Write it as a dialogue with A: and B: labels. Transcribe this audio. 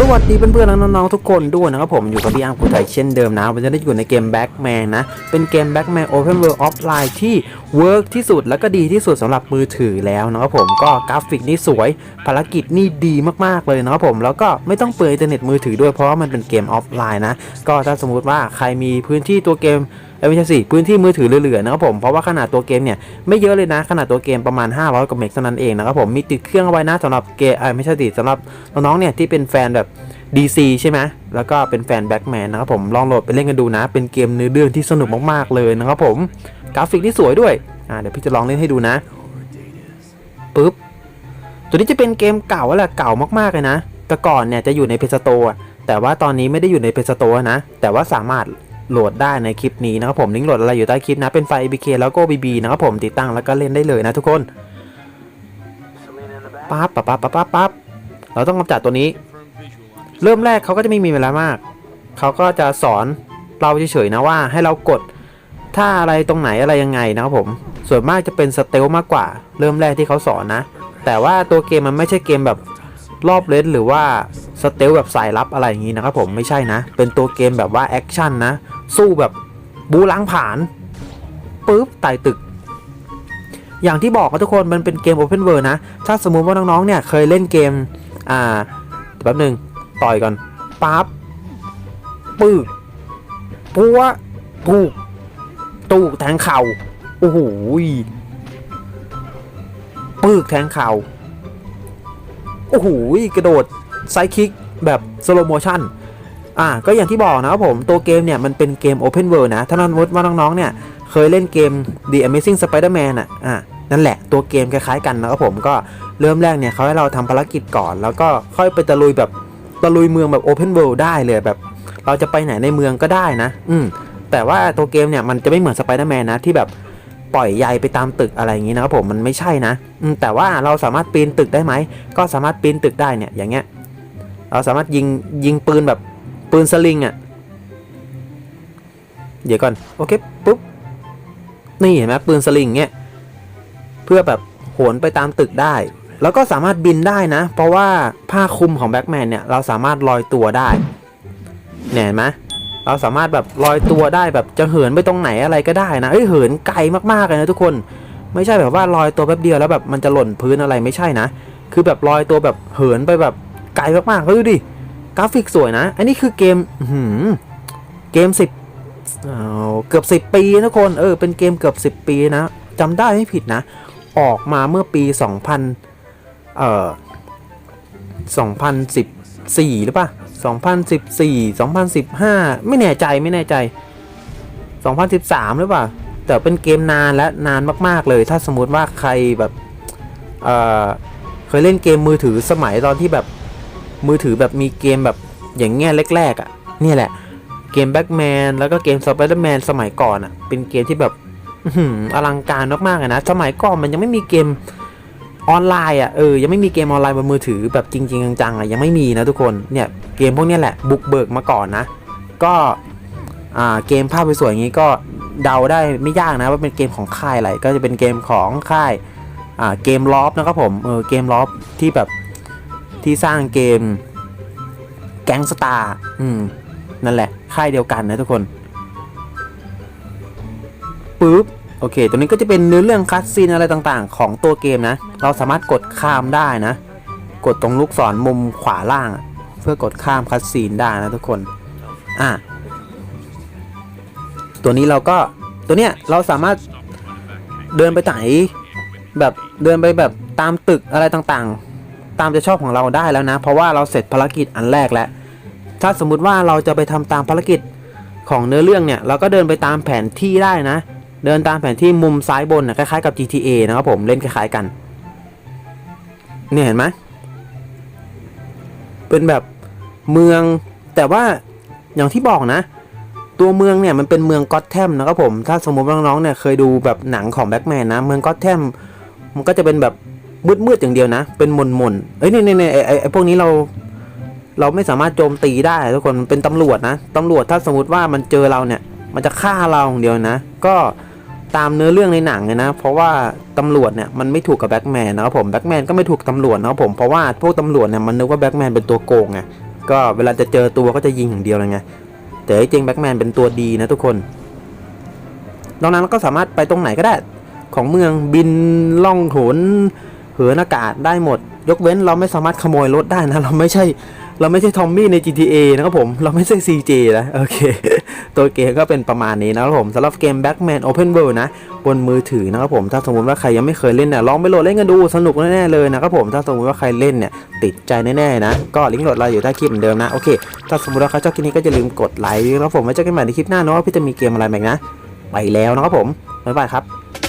A: สวัสดีเพื่อนๆและน้องๆทุกคนด้วยนะครับผมอยู่กับพี่อาร์มกุไทยเช่นเดิมนะวันนี้ได้อยู่ในเกม Backman นะ เป็นเกม Backman Open World Offline ที่เวิร์กที่สุดและก็ดีที่สุดสำหรับมือถือแล้วนะครับผมก็กราฟิกนี่สวย ภารกิจนี่ดีมากๆเลยนะครับผมแล้วก็ไม่ต้องเปิดอินเทอร์เน็ตมือถือด้วยเพราะว่ามันเป็นเกมออฟไลน์นะ ก็ถ้าสมมติว่าใครมีพื้นที่ตัวเกม ไม่ใช่สิพื้นที่มือถือเหลือๆนะครับผมเพราะว่าขนาดตัวเกมเนี่ยไม่เยอะเลยนะขนาดตัวเกมประมาณ 500กว่าเมกเท่านั้นเองนะครับผมมีติดเครื่องเอาไว้นะสำหรับเกมอ้ยไม่ใช่ติสำหรับน้องๆเนี่ยที่เป็นแฟนแบบ DC ใช่ไหมแล้วก็เป็นแฟนแบ็กแมนนะครับผมลองโหลดไปเล่นกันดูนะ เป็นเกมเนื้อเรื่องที่สนุกมากๆเลยนะครับผมกราฟิกที่สวยด้วยอ่าเดี๋ยวพี่จะลองเล่นให้ดูนะปึ๊บตัวนี้จะเป็นเกมเก่าแล้วแหละเก่ามากๆเลยนะแต่ก่อนเนี่ยจะอยู่ในเพจสโตร์แต่ว่าตอนนี้ไม่ได้อยู่ในเพจสโตร์นะ แต่ว่าสามารถ โหลดได้ในคลิปนี้นะครับผมลิงก์โหลดอะไรอยู่ใต้คลิปนะเป็นไฟ ABK แล้วก็ BB นะครับผมติดตั้งแล้วก็เล่นได้เลยนะทุกคนปั๊บปั๊บปั๊บปั๊บปั๊บเราต้องกำจัดตัวนี้ เริ่มแรกเขาก็จะไม่มีเวลามาก เขาก็จะสอนเราเฉยๆนะว่าให้เรากดท่าอะไรตรงไหนอะไรยังไงนะครับผม ส่วนมากจะเป็นสเตลมากกว่า เริ่มแรกที่เขาสอนนะ แต่ว่าตัวเกมมันไม่ใช่เกมแบบรอบเลนหรือว่าสเตลแบบสายลับอะไรอย่างนี้นะครับผมไม่ใช่นะ เป็นตัวเกมแบบว่าแอคชั่นนะ สู้แบบบูล้างผาญปุ๊บไต่ตึก อย่างที่บอกครับทุกคนมันเป็นเกม Open World นะ ถ้าสมมุติว่าน้องๆเนี่ยเคยเล่นเกม อ่าแป๊บหนึ่งต่อยก่อนปั๊บปึ๊กปัวปูกตูกแทงเข่าโอ้โหปึกแทงเข่าโอ้โหกระโดดไซคิกแบบสโลโมชั่น อ่าก็อย่างที่บอกนะครับผมตัวเกมเนี่ยมันเป็นเกม Open World นะ ถ้าน้องว่าน้องๆเนี่ยเคยเล่นเกม The Amazing Spider-Man อะอ่านั่นแหละตัวเกมคล้ายๆกันนะครับผมก็เริ่มแรกเนี่ยเขาให้เราทำภารกิจก่อน แล้วก็ค่อยไปตะลุยแบบตะลุยเมืองแบบ Open World ได้เลยแบบ เราจะไปไหนในเมืองก็ได้นะ อืมแต่ว่าตัวเกมเนี่ยมันจะไม่เหมือน Spider-Man นะที่แบบปล่อยใยไปตามตึกอะไรอย่างนี้นะครับผมมันไม่ใช่นะอืมแต่ว่าเราสามารถปีนตึกได้ไหมก็สามารถปีนตึกได้เนี่ยอย่างเงี้ยเราสามารถยิงยิงปืนแบบ ปืนสลิงอะ่ะ เดี๋ยวก่อน โอเคปุ๊บ นี่เห็นไหมปืนสลิงเงี้ย เพื่อแบบโหนไปตามตึกได้ แล้วก็สามารถบินได้นะ เพราะว่าผ้าคลุมของแบ็กแมนเนี่ย เราสามารถลอยตัวได้เนี่ยเห็นไหมเราสามารถแบบลอยตัวได้แบบจะเหินไปตรงไหนอะไรก็ได้นะเอ้ยเหินไกลมากๆเลยนะทุกคน ไม่ใช่แบบว่าลอยตัวแป๊บเดียวแล้วแบบมันจะหล่นพื้นอะไรไม่ใช่นะ คือแบบลอยตัวแบบเหินไปแบบไกลมากๆเฮ้ยดูดิ กราฟิกสวยนะ อันนี้คือเกมหือเกมสิบเกือบสิบปีนะทุกคน เออ เป็นเกมเกือบสิบปีนะจำได้ไม่ผิดนะ ออกมาเมื่อปี 2000 เอ่อ 2014 หรือปะ2014 2015 ไม่แน่ใจไม่แน่ใจ 2013 หรือปล่าแต่เป็นเกมนานและนานมากๆเลย ถ้าสมมุติว่าใครแบบ เอ่อ เคยเล่นเกมมือถือสมัยตอนที่แบบ มือถือแบบมีเกมแบบอย่างเงี้ยแรกๆอะ่ะนี่แหละ เกมแบ็กแมนแล้วก็เกมสไปเดอร์แมนสมัยก่อนอะ่ะ เป็นเกมที่แบบอลังการมากๆเลยนะ สมัยก่อนมันยังไม่มีเกมออนไลน์อะเออยังไม่มีเกมออนไลน์บนมือถือแบบจริง ๆ จังๆอะยังไม่มีนะทุกคนเนี่ยเกมพวกนี้แหละบุกเบิกมาก่อนนะ ก็อ่าเกมภาพสวยๆอย่างงี้ก็เดาได้ไม่ยากนะว่าเป็นเกมของค่ายอะไรก็จะเป็นเกมของค่ายอ่าเกมลอฟนะครับผมเออเกมลอฟที่แบบ ที่สร้างเกมแก๊งสตาร์อืม นั่นแหละ ค่ายเดียวกันนะทุกคนปึ๊บโอเค ตัวนี้ก็จะเป็นเนื้อเรื่องคัสซีนอะไรต่างๆ ของตัวเกมนะ เราสามารถกดข้ามได้นะ กดตรงลูกศรมุมขวาล่าง เพื่อกดข้ามคัสซีนได้นะทุกคน อะ ตัวนี้เราก็ ตัวเนี้ยเราสามารถเดินไปไหนแบบเดินไปแบบตามตึกอะไรต่างๆ ตามใจชอบของเราได้แล้วนะ เพราะว่าเราเสร็จภารกิจอันแรกแล้ว ถ้าสมมุติว่าเราจะไปทำตามภารกิจของเนื้อเรื่องเนี่ย เราก็เดินไปตามแผนที่ได้นะ เดินตามแผนที่มุมซ้ายบนนะคล้ายๆกับ GTA นะครับผมเล่นคล้ายๆกัน เนี่ยเห็นไหมเป็นแบบเมืองแต่ว่าอย่างที่บอกนะ ตัวเมืองเนี่ยมันเป็นเมืองก็อตแทมนะครับผม ถ้าสมมติว่าน้องๆเนี่ยเคยดูแบบหนังของแบ็กแมนนะ เมืองก็อตแทมมันก็จะเป็นแบบ มืดๆอย่างเดียวนะ เป็นมนๆเอ้ยนี่ๆๆไอ้ไอ้ไอ้พวกนี้เราเราไม่สามารถโจมตีได้ทุกคนเป็นตำรวจนะตำรวจถ้าสมมติว่ามันเจอเราเนี่ย มันจะฆ่าเราอย่างเดียวนะ ก็ตามเนื้อเรื่องในหนังเลยนะ เพราะว่าตำรวจเนี่ยมันไม่ถูกกับแบ็กแมนนะครับผมแบ็กแมนก็ไม่ถูกตำรวจนะครับผมเพราะว่าพวกตำรวจเนี่ยมันนึกว่าแบ็กแมนเป็นตัวโกงไงก็เวลาจะเจอตัวก็จะยิงอย่างเดียวเลยไงแต่จริงแบ็กแมนเป็นตัวดีนะทุกคนดังนั้นเราก็สามารถไปตรงไหนก็ได้ ของเมืองบินล่องหน เหินอากาศได้หมด ยกเว้นเราไม่สามารถขโมยรถได้นะ เราไม่ใช่เราไม่ใช่ทอมมี่ใน GTA นะครับผม เราไม่ใช่ CJ นะ โอเค ตัวเกมก็เป็นประมาณนี้นะครับผมสำหรับเกม Backman Open World นะ บนมือถือนะครับผม ถ้าสมมติว่าใครยังไม่เคยเล่นเนี่ยลองไปโหลดเล่นกันดูสนุกแน่ๆเลยนะครับผม ถ้าสมมติว่าใครเล่นเนี่ยติดใจแน่ๆนะ ก็ลิงก์โหลดเราอยู่ใต้คลิปเหมือนเดิมนะ โอเค ถ้าสมมติว่าใครชอบคลิปนี้ก็อย่าลืมกดไลค์นะครับผมไว้เจอกันใหม่ในคลิปหน้าเนาะว่าพี่จะมีเกมอะไรมาอีกนะ ไปแล้วนะครับผมบ๊ายบายครับ